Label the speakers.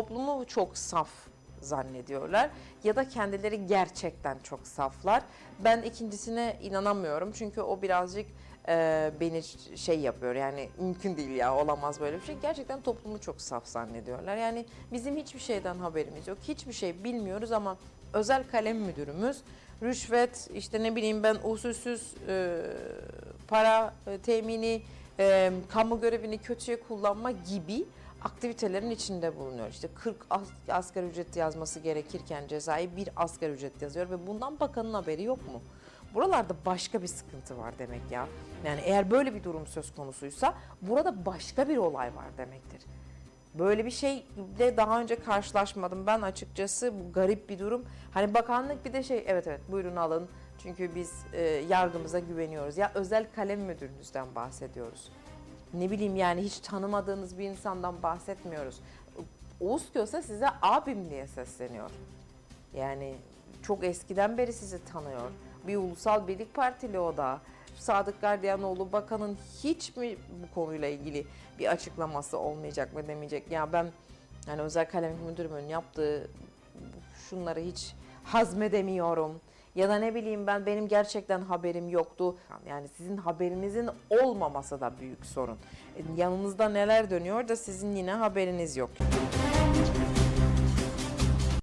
Speaker 1: toplumu çok saf zannediyorlar ya da kendileri gerçekten çok saflar. Ben ikincisine inanamıyorum çünkü o birazcık e, beni şey yapıyor yani mümkün değil ya olamaz böyle bir şey. Gerçekten toplumu çok saf zannediyorlar. Yani bizim hiçbir şeyden haberimiz yok. Hiçbir şey bilmiyoruz ama özel kalem müdürümüz rüşvet işte ne bileyim ben usulsüz e, para e, temini e, kamu görevini kötüye kullanma gibi aktivitelerin içinde bulunuyor. İşte 40 as- asgari ücret yazması gerekirken cezayı bir asgari ücret yazıyor ve bundan bakanın haberi yok mu? Buralarda başka bir sıkıntı var demek ya. Yani eğer böyle bir durum söz konusuysa burada başka bir olay var demektir. Böyle bir şeyle daha önce karşılaşmadım ben açıkçası bu garip bir durum. Hani bakanlık bir de şey evet evet buyurun alın çünkü biz e, yargımıza güveniyoruz. Ya özel kalem müdürünüzden bahsediyoruz. Ne bileyim yani hiç tanımadığınız bir insandan bahsetmiyoruz. Oğuz Köse size abim diye sesleniyor. Yani çok eskiden beri sizi tanıyor. Bir ulusal birlik partili o da. Sadık Gardiyanoğlu bakanın hiç mi bu konuyla ilgili bir açıklaması olmayacak mı demeyecek. Ya ben yani özel kalem müdürümün yaptığı şunları hiç hazmedemiyorum. Ya da ne bileyim ben benim gerçekten haberim yoktu. Yani sizin haberinizin olmaması da büyük sorun. E, Yanınızda neler dönüyor da sizin yine haberiniz yok.